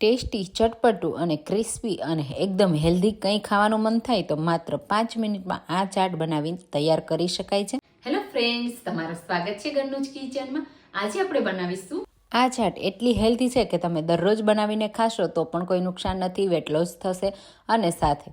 Tasty ચટપટું અને crispy અને એકદમ હેલ્ધી કંઈ ખાવાનું મન થાય તો માત્ર પાંચ મિનિટમાં આ ચાટ બનાવીને તૈયાર કરી શકાય છે. હેલો ફ્રેન્ડ્સ તમારું સ્વાગત છે ઘરનું જ કિચનમાં. આજે આપણે બનાવીશું આ ચાટ એટલી હેલ્ધી છે કે તમે દરરોજ બનાવીને ખાશો તો પણ કોઈ નુકસાન નથી વેટ લોસ થશે અને સાથે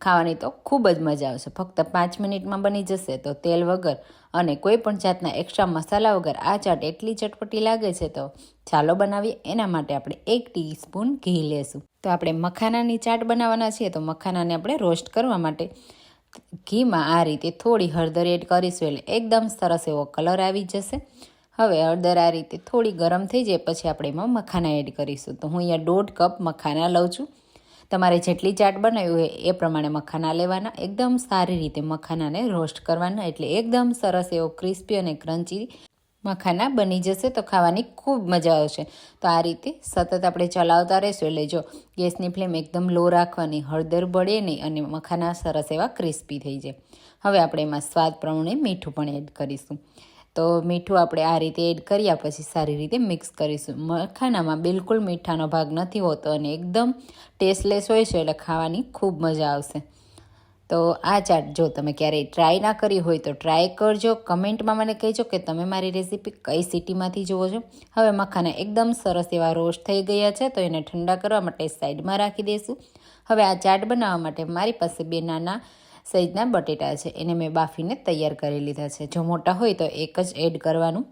ખાવાની તો ખૂબ જ મજા આવશે. ફક્ત પાંચ મિનિટમાં બની જશે તો તેલ વગર અને કોઈ પણ જાતના એક્સ્ટ્રા મસાલા વગર આ ચાટ એટલી ચટપટી લાગે છે તો ચાલો બનાવીએ. એના માટે આપણે એક ટીસ્પૂન ઘી લેશું. તો આપણે મખાનાની ચાટ બનાવવાના છીએ તો મખાનાને આપણે રોસ્ટ કરવા માટે ઘીમાં આ રીતે થોડી હળદર એડ કરીશું એટલે એકદમ સરસ એવો કલર આવી જશે. હવે હળદર આ રીતે થોડી ગરમ થઈ જાય પછી આપણે એમાં મખાના એડ કરીશું. તો હું અહીંયા દોઢ કપ મખાના લઉં છું. તમારે જેટલી ચાટ બનાવ્યું હોય એ પ્રમાણે મખાના લેવાના. એકદમ સારી રીતે મખાનાને રોસ્ટ કરવાના. એટલે એકદમ સરસ એવો ક્રિસ્પી અને ક્રન્ચી મખાના બની જશે તો ખાવાની ખૂબ મજા આવશે. તો આ રીતે સતત આપણે ચલાવતા રહેશું. એટલે જો ગેસની ફ્લેમ એકદમ લો રાખવાની, હળદર બળે નહીં અને મખાના સરસ એવા ક્રિસ્પી થઈ જાય. હવે આપણે એમાં સ્વાદ પ્રમાણે મીઠું પણ એડ કરીશું. તો મીઠું આપણે આ રીતે એડ કર્યા પછી સારી રીતે મિક્સ કરીશું. મખાનામાં બિલકુલ મીઠાનો ભાગ નથી હોતો અને એકદમ ટેસ્ટલેસ હોય છે એટલે ખાવાની ખૂબ મજા આવશે. તો આ ચાટ જો તમે ક્યારેય ટ્રાય ના કરી હોય તો ટ્રાય કરજો. કમેન્ટમાં મને કહેજો કે તમે મારી રેસીપી કઈ સિટીમાંથી જુઓ છો. હવે મખાના એકદમ સરસ એવા રોસ્ટ થઈ ગયા છે તો એને ઠંડા કરવા માટે સાઈડમાં રાખી દઈશું. હવે આ ચાટ બનાવવા માટે મારી પાસે બે નાના સાઈઝના બટેટા છે. એને મેં બાફીને તૈયાર કરી લીધા છે. જો મોટા હોય તો એક જ એડ કરવાનું.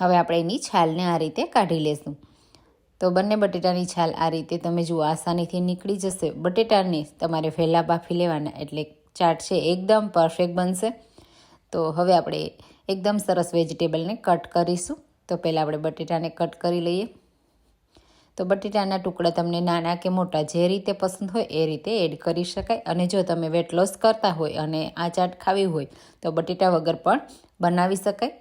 હવે આપણે એની છાલને આ રીતે કાઢી લેશું. તો બંને બટેટાની છાલ આ રીતે તમે જુઓ, આસાનીથી નીકળી જશે. બટેટાને તમારે વહેલા બાફી લેવાના, એટલે ચાટ છે એકદમ પરફેક્ટ બનશે. તો હવે આપણે એકદમ સરસ વેજીટેબલને કટ કરીશું. તો પહેલાં આપણે બટેટાને કટ કરી લઈએ. તો બટેટાના ટુકડા તમને નાના કે મોટા જે રીતે પસંદ હોય એ રીતે એડ કરી શકાય. અને જો તમે વેટ લોસ કરતા હોય અને આ ચાટ ખાવી હોય, તો બટેટા વગર પણ બનાવી શકાય.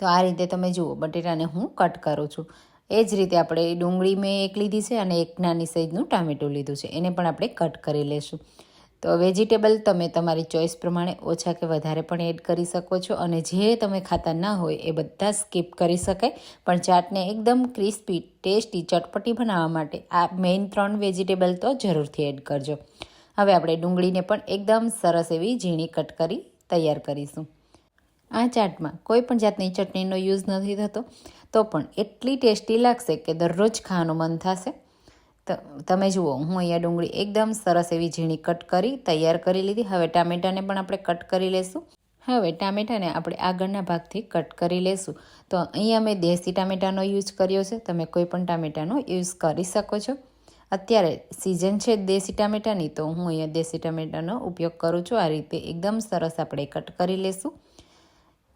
તો આ રીતે તમે જુઓ, બટેટાને હું કટ કરું છું. એ જ રીતે આપણે ડુંગળી મેં એક લીધી છે અને એક નાની સાઈઝનું ટામેટું લીધું છે. એને પણ આપણે કટ કરી લેશું. તો વેજીટેબલ તમે તમારી ચોઈસ પ્રમાણે ઓછા કે વધારે પણ એડ કરી શકો છો અને જે તમે ખાતા ના હોય એ બધા સ્કીપ કરી શકાય. પણ ચાટને એકદમ ક્રિસ્પી, ટેસ્ટી, ચટપટી બનાવવા માટે આ મેઇન ત્રણ વેજીટેબલ તો જરૂરથી એડ કરજો. હવે આપણે ડુંગળીને પણ એકદમ સરસ એવી ઝીણી કટ કરી તૈયાર કરીશું. આ ચાટમાં કોઈ પણ જાતની ચટણીનો યુઝ નથી થતો, તો પણ એટલી ટેસ્ટી લાગશે કે દરરોજ ખાવાનું મન થશે. તમે જુઓ, હું અહીંયા ડુંગળી એકદમ સરસ એવી ઝીણી કટ કરી, તૈયાર કરી લીધી. હવે ટામેટાને પણ આપણે કટ કરી લેશું. હવે ટામેટાને આપણે આગળના ભાગથી કટ કરી લેશું. તો અહીંયા મેં દેશી ટામેટાનો યુઝ કર્યો છે. તમે કોઈ પણ ટામેટાનો યુઝ કરી શકો છો. અત્યારે સિઝન છે દેશી ટામેટાની, તો હું અહીંયા દેશી ટામેટાનો ઉપયોગ કરું છું. આ રીતે એકદમ સરસ આપણે કટ કરી લેશું.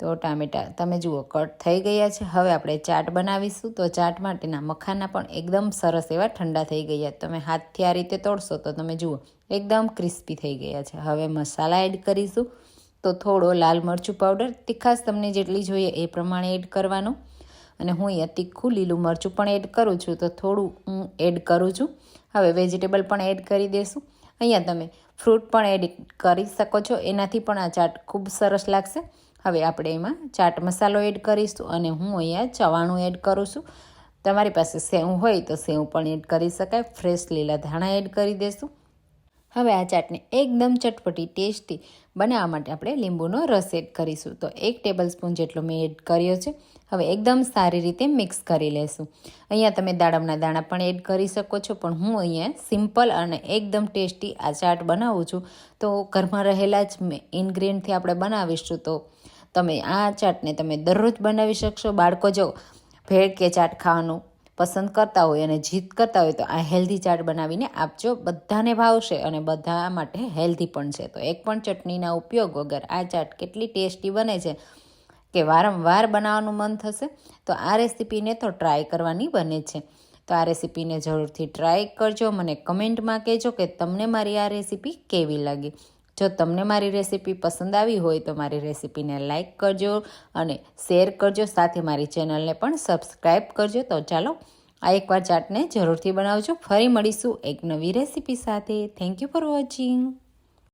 તો ટામેટા, તમે જુઓ, કટ થઈ ગયા છે. હવે આપણે ચાટ બનાવીશું. તો ચાટ માટેના મખાના પણ એકદમ સરસ એવા ઠંડા થઈ ગયા. તમે હાથથી આ રીતે તોડશો તો તમે જુઓ, એકદમ ક્રિસ્પી થઈ ગયા છે. હવે મસાલા એડ કરીશું. તો થોડો લાલ મરચું પાવડર તીખાશ તમને જેટલી જોઈએ એ પ્રમાણે એડ કરવાનો. અને હું અહીંયા તીખું લીલું મરચું પણ એડ કરું છું. તો થોડું હું એડ કરું છું. હવે વેજીટેબલ પણ એડ કરી દેશું. અહીંયા તમે ફ્રૂટ પણ એડ કરી શકો છો. એનાથી પણ આ ચાટ ખૂબ સરસ લાગશે. હવે આપણે એમાં ચાટ મસાલો એડ કરીશું અને હું અહીંયા ચવાણું એડ કરું છું. તમારી પાસે સેવ હોય તો સેવ પણ એડ કરી શકાય. ફ્રેશ લીલા ધાણા એડ કરી દઈશું હવે આ ચાટને એકદમ ચટપટી, ટેસ્ટી બનાવવા માટે આપણે લીંબુનો રસ એડ કરીશું. તો એક ટેબલ સ્પૂન જેટલો મેં એડ કર્યો છે. હવે એકદમ સારી રીતે મિક્સ કરી લેશું. અહીંયા તમે દાડમના દાણા પણ એડ કરી શકો છો, પણ હું અહીંયા સિમ્પલ અને એકદમ ટેસ્ટી આ ચાટ બનાવું છું. તો ઘરમાં રહેલા જ ઇન્ગ્રીડિયન્ટથી આપણે બનાવીશું. તો તમે આ ચાટને તમે દરરોજ બનાવી શકશો. બાળકો જો ભેળ કે ચાટ ખાવાનું પસંદ કરતા હોય અને જીત કરતા હોય તો આ હેલ્ધી ચાટ બનાવીને આપજો. બધાને ભાવશે અને બધા માટે હેલ્ધી પણ છે. તો એક પણ ચટણીના ઉપયોગ વગર આ ચાટ કેટલી ટેસ્ટી બને છે કે વારંવાર બનાવવાનું મન થશે તો આ રેસીપીને તો ટ્રાય કરવાની બને છે. તો આ રેસીપીને જરૂરથી ટ્રાય કરજો. મને કમેન્ટમાં કહેજો કે તમને મારી આ રેસીપી કેવી લાગી? જો તમને મારી રેસીપી પસંદ આવી હોય તો મારી રેસીપીને લાઇક કરજો અને શેર કરજો. સાથે મારી ચેનલને પણ સબસ્ક્રાઈબ કરજો. તો ચાલો, આ એકવાર ચાટને જરૂરથી બનાવજો. ફરી મળીશું એક નવી રેસીપી સાથે. Thank you for watching